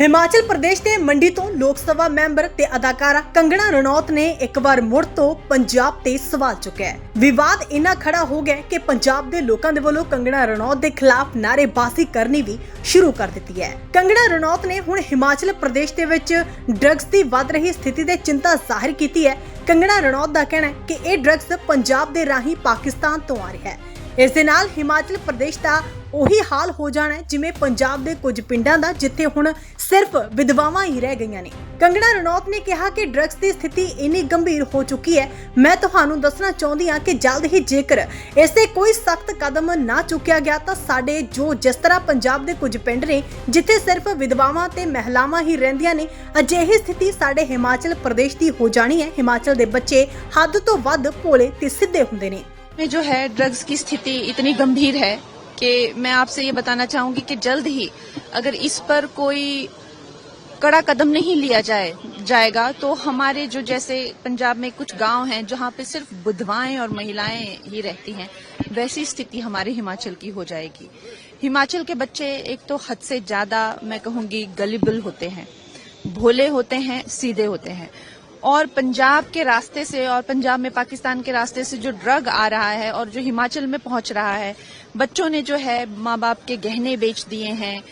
ਹਿਮਾਚਲ ਪ੍ਰਦੇਸ਼ ਦੇ ਮੰਡੀ ਤੋਂ ਲੋਕ ਸਭਾ ਮੈਂਬਰ ਤੇ ਅਦਾਕਾਰਾ ਕੰਗਣਾ ਰਣੌਤ ਨੇ ਇੱਕ ਵਾਰ ਮੁੜ ਤੋਂ ਪੰਜਾਬ ਤੇ ਸਵਾਲ ਚੁੱਕਿਆ ਹੈ। ਵਿਵਾਦ ਇੰਨਾ ਖੜਾ ਹੋ ਗਿਆ ਕਿ ਪੰਜਾਬ ਦੇ ਲੋਕਾਂ ਦੇ ਵੱਲੋਂ ਕੰਗਣਾ ਰਣੌਤ ਦੇ ਖਿਲਾਫ ਨਾਅਰੇਬਾਜ਼ੀ ਕਰਨੀ ਵੀ ਸ਼ੁਰੂ ਕਰ ਦਿੱਤੀ ਹੈ। ਕੰਗਣਾ ਰਣੌਤ ਨੇ ਹੁਣ ਹਿਮਾਚਲ ਪ੍ਰਦੇਸ਼ ਦੇ ਵਿੱਚ ਡਰੱਗਸ ਦੀ ਵੱਧ ਰਹੀ ਸਥਿਤੀ ਤੇ ਚਿੰਤਾ ਜ਼ਾਹਿਰ ਕੀਤੀ ਹੈ। ਕੰਗਣਾ ਰਣੌਤ ਦਾ ਕਹਿਣਾ ਹੈ ਕਿ ਇਹ ਡਰੱਗਸ ਪੰਜਾਬ ਦੇ ਰਾਹੀਂ ਪਾਕਿਸਤਾਨ ਤੋਂ ਆ ਰਿਹਾ ਹੈ। ਇਸ ਦੇ ਨਾਲ ਹਿਮਾਚਲ ਪ੍ਰਦੇਸ਼ ਦਾ ਉਹੀ ਹਾਲ ਹੋ ਜਾਣਾ ਜਿਵੇਂ ਪੰਜਾਬ ਦੇ ਕੁਝ ਪਿੰਡਾਂ ਦਾ, ਜਿੱਥੇ ਹੁਣ ਸਿਰਫ ਵਿਧਵਾਵਾਂ ਹੀ ਰਹਿ ਗਈਆਂ ਨੇ। ਕੰਗਣਾ ਰਣੌਤ ਨੇ ਕਿਹਾ ਕਿ ਡਰੱਗਸ ਦੀ ਸਥਿਤੀ ਇੰਨੀ ਗੰਭੀਰ ਹੋ ਚੁੱਕੀ ਹੈ। ਮੈਂ ਤੁਹਾਨੂੰ ਦੱਸਣਾ ਚਾਹੁੰਦੀ ਹਾਂ ਕਿ ਜਲਦ ਹੀ ਜੇਕਰ ਇਸ ਤੇ ਕੋਈ ਸਖਤ ਕਦਮ ਨਾ ਚੁੱਕਿਆ ਗਿਆ, ਤਾਂ ਸਾਡੇ ਜੋ ਜਿਸ ਤਰ੍ਹਾਂ ਪੰਜਾਬ ਦੇ ਕੁਝ ਪਿੰਡ ਨੇ, ਜਿੱਥੇ ਸਿਰਫ ਵਿਧਵਾਵਾਂ ਤੇ ਮਹਿਲਾਵਾਂ ਹੀ ਰਹਿੰਦੀਆਂ ਨੇ, ਅਜਿਹੀ ਸਥਿਤੀ ਸਾਡੇ ਹਿਮਾਚਲ ਪ੍ਰਦੇਸ਼ ਦੀ ਹੋ ਜਾਣੀ ਹੈ। ਹਿਮਾਚਲ ਦੇ ਬੱਚੇ ਹੱਦ ਤੋਂ ਵੱਧ ਭੋਲੇ ਤੇ ਸਿੱਧੇ ਹੁੰਦੇ ਨੇ। में जो है ड्रग्स की स्थिति इतनी गंभीर है कि मैं आपसे ये बताना चाहूँगी कि जल्द ही अगर इस पर कोई कड़ा कदम नहीं लिया जाए, जाएगा तो हमारे जो जैसे पंजाब में कुछ गाँव हैं जहाँ पे सिर्फ़ बुधवाएँ और महिलाएँ ही रहती हैं, वैसी स्थिति हमारे हिमाचल की हो जाएगी। हिमाचल के बच्चे एक तो हद से ज़्यादा, मैं कहूँगी, गलिबल होते हैं, भोले होते हैं, सीधे होते हैं। और पंजाब के रास्ते से और पंजाब में पाकिस्तान के रास्ते से जो ड्रग आ रहा है और जो हिमाचल में पहुँच रहा है, बच्चों ने जो है माँ बाप के गहने बेच दिए हैं,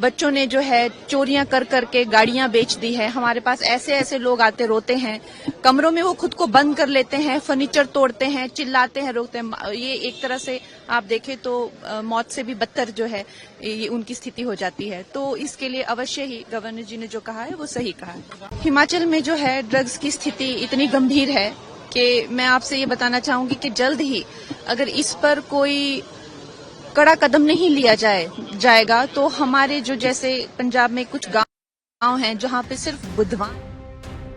बच्चों ने जो है चोरियाँ कर करके गाड़ियाँ बेच दी है। हमारे पास ऐसे ऐसे लोग आते रोते हैं, कमरों में वो खुद को बंद कर लेते हैं, फर्नीचर तोड़ते हैं, चिल्लाते हैं रोकते हैं। ये एक तरह से आप देखें तो मौत से भी बदतर जो है, ये उनकी स्थिति हो जाती है। तो इसके लिए अवश्य ही गवर्नर जी ने जो कहा है, वो सही कहा हिमाचल में जो है ड्रग्स की स्थिति इतनी गंभीर है कि मैं आपसे ये बताना चाहूँगी कि जल्द ही अगर इस पर कोई कड़ा कदम नहीं लिया जाए, जाएगा तो हमारे जो जैसे पंजाब में कुछ गाँव हैं, जहाँ पे सिर्फ़ बुधवा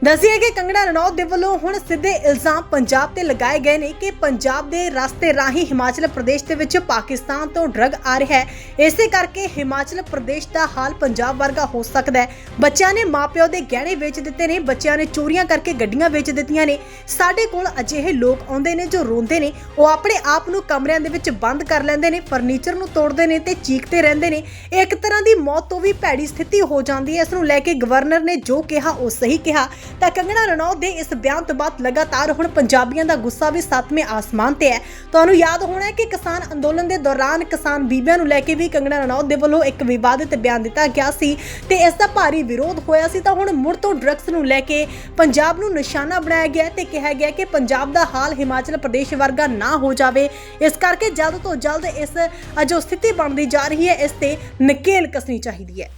ਦੱਸਿਆ ਕਿ ਕੰਗੜਾ ਰਣੌਤ ਦੇ ਵੱਲੋਂ ਹੁਣ ਸਿੱਧੇ ਇਲਜ਼ਾਮ ਪੰਜਾਬ ਤੇ ਲਗਾਏ ਗਏ ਨੇ ਕਿ ਪੰਜਾਬ ਦੇ ਰਸਤੇ ਰਾਹੀਂ ਹਿਮਾਚਲ ਪ੍ਰਦੇਸ਼ ਦੇ ਵਿੱਚ ਪਾਕਿਸਤਾਨ ਤੋਂ ਡਰੱਗ ਆ ਰਿਹਾ ਹੈ। ਇਸੇ ਕਰਕੇ ਹਿਮਾਚਲ ਪ੍ਰਦੇਸ਼ ਦਾ ਹਾਲ ਪੰਜਾਬ ਵਰਗਾ ਹੋ ਸਕਦਾ ਹੈ। ਬੱਚਿਆਂ ਨੇ ਮਾਪਿਓ ਦੇ ਗਹਿਣੇ ਵੇਚ ਦਿੱਤੇ ਨੇ, ਬੱਚਿਆਂ ਨੇ ਚੋਰੀਆਂ ਕਰਕੇ ਗੱਡੀਆਂ ਵੇਚ ਦਿੱਤੀਆਂ ਨੇ। ਸਾਡੇ ਕੋਲ ਅਜਿਹੇ ਲੋਕ ਆਉਂਦੇ ਨੇ ਜੋ ਰੋਂਦੇ ਨੇ। ਉਹ ਆਪਣੇ ਆਪ ਨੂੰ ਕਮਰਿਆਂ ਦੇ ਵਿੱਚ ਬੰਦ ਕਰ ਲੈਂਦੇ ਨੇ, ਫਰਨੀਚਰ ਨੂੰ ਤੋੜਦੇ ਨੇ ਤੇ ਚੀਕਦੇ ਰਹਿੰਦੇ ਨੇ। ਇੱਕ ਤਰ੍ਹਾਂ ਦੀ ਮੌਤ ਤੋਂ ਵੀ ਭੈੜੀ ਸਥਿਤੀ ਹੋ ਜਾਂਦੀ ਹੈ। ਇਸ ਨੂੰ ਲੈ ਕੇ ਗਵਰਨਰ ਨੇ ਜੋ ਕਿਹਾ, ਉਹ ਸਹੀ ਕਿਹਾ। ਤਾਂ ਕੰਗਣਾ ਰਣੌਤ ਦੇ ਇਸ ਬਿਆਨ ਤੋਂ ਬਾਅਦ ਲਗਾਤਾਰ ਹੁਣ ਪੰਜਾਬੀਆਂ ਦਾ ਗੁੱਸਾ ਵੀ ਸੱਤਵੇਂ ਆਸਮਾਨ ਤੇ ਹੈ। ਤੁਹਾਨੂੰ ਯਾਦ ਹੋਣਾ ਹੈ ਕਿ ਕਿਸਾਨ ਅੰਦੋਲਨ ਦੇ ਦੌਰਾਨ ਕਿਸਾਨ ਬੀਬੀਆਂ ਨੂੰ ਲੈ ਕੇ ਵੀ ਕੰਗਣਾ ਰਣੌਤ ਦੇ ਵੱਲੋਂ ਇੱਕ ਵਿਵਾਦਿਤ ਬਿਆਨ ਦਿੱਤਾ ਗਿਆ ਸੀ ਤੇ ਇਸ ਦਾ ਭਾਰੀ ਵਿਰੋਧ ਹੋਇਆ ਸੀ ਤਾਂ ਹੁਣ ਮੁੜ ਤੋਂ ਡਰੱਗਸ ਨੂੰ ਲੈ ਕੇ ਪੰਜਾਬ ਨੂੰ ਨਿਸ਼ਾਨਾ ਬਣਾਇਆ ਗਿਆ ਤੇ ਕਿਹਾ ਗਿਆ ਕਿ ਪੰਜਾਬ ਦਾ ਹਾਲ ਹਿਮਾਚਲ ਪ੍ਰਦੇਸ਼ ਵਰਗਾ ਨਾ ਹੋ ਜਾਵੇ। ਇਸ ਕਰਕੇ ਜਲਦ ਤੋਂ ਜਲਦ ਇਸ ਜੋ ਸਥਿਤੀ ਬਣਦੀ ਜਾ ਰਹੀ ਹੈ, ਇਸ ਤੇ ਨਕੇਲ ਕਸਣੀ ਚਾਹੀਦੀ ਹੈ।